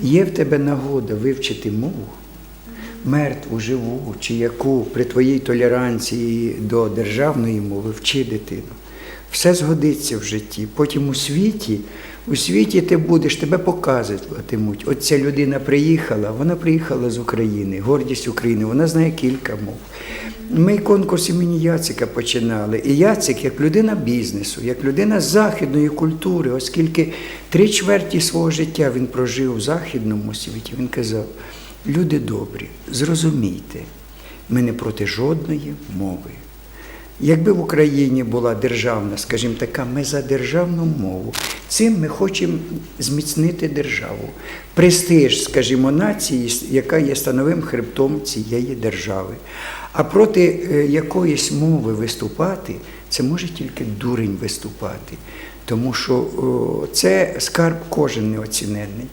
Є в тебе нагода вивчити мову, мертву, живу, чи яку при твоїй толеранції до державної мови вчи дитину. Все згодиться в житті. Потім у світі, у світі ти будеш, тебе показуватимуть. От ця людина приїхала, вона приїхала з України, гордість України, вона знає кілька мов. Ми конкурс імені Яцика починали. І Яцик, як людина бізнесу, як людина західної культури, оскільки три чверті свого життя він прожив у західному світі, він казав: люди добрі, зрозумійте, ми не проти жодної мови. Якби в Україні була державна, скажімо така, ми за державну мову, цим ми хочемо зміцнити державу. Престиж, скажімо, нації, яка є становим хребтом цієї держави. А проти е, якоїсь мови виступати, це може тільки дурень виступати. Тому що це скарб кожен неоціненний.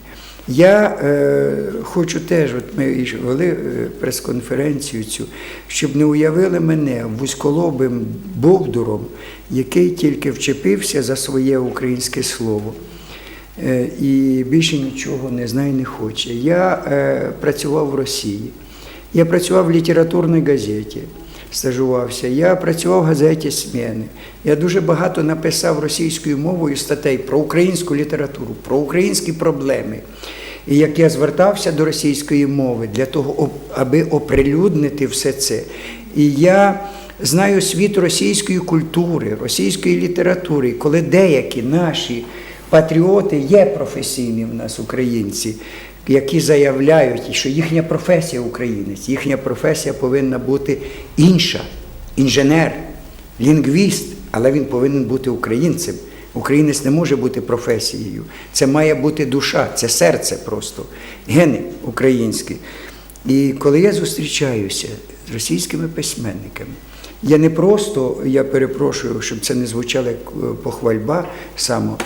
Я е, хочу теж, от ми вели е, прес-конференцію цю, щоб не уявили мене вузьколобим бовдуром, який тільки вчепився за своє українське слово. Е, і більше нічого не знає, не хоче. Я е, працював в Росії, я працював в літературній газеті, стажувався, я працював в газеті Сміни. Я дуже багато написав російською мовою статей про українську літературу, про українські проблеми. І як я звертався до російської мови для того, аби оприлюднити все це. І я знаю світ російської культури, російської літератури, коли деякі наші патріоти є професійні в нас, українці, які заявляють, що їхня професія українець, їхня професія повинна бути інша. Інженер, лінгвіст, але він повинен бути українцем. Українець не може бути професією. Це має бути душа, це серце просто, гени українські. І коли я зустрічаюся з російськими письменниками, я не просто, я перепрошую, щоб це не звучало як е, похвальба само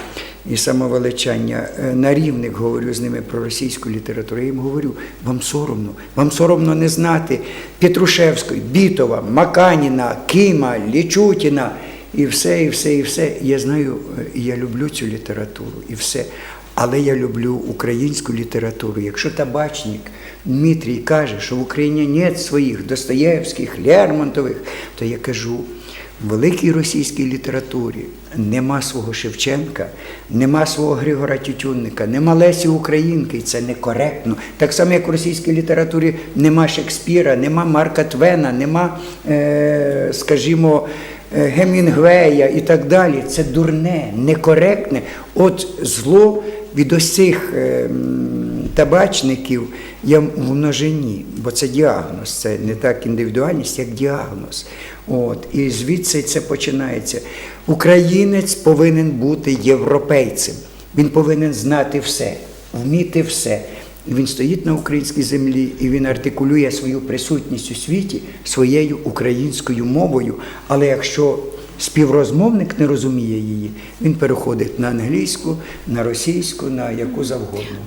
і самовеличання, е, на рівних говорю з ними про російську літературу. Я їм говорю, вам соромно, вам соромно не знати Петрушевської, Бітова, Маканіна, Кима, Лічутіна. І все, і все, і все. Я знаю, е, і я люблю цю літературу, і все. Але я люблю українську літературу. Якщо табачник Дмитрій каже, що в Україні нет своїх Достоєвських, Лермонтових, то я кажу, великій російській літературі нема свого Шевченка, нема свого Григора Тютюнника, нема Лесі Українки, і це некоректно. Так само, як в російській літературі нема Шекспіра, нема Марка Твена, нема, е, скажімо, е, Гемінгвея і так далі. Це дурне, некоректне. От зло від ось цих е, м, табачників є в множині, бо це діагноз, це не так індивідуальність, як діагноз. От, і звідси це починається. Українець повинен бути європейцем. Він повинен знати все, вміти все. Він стоїть на українській землі і він артикулює свою присутність у світі своєю українською мовою. Але якщо співрозмовник не розуміє її, він переходить на англійську, на російську, на яку завгодно.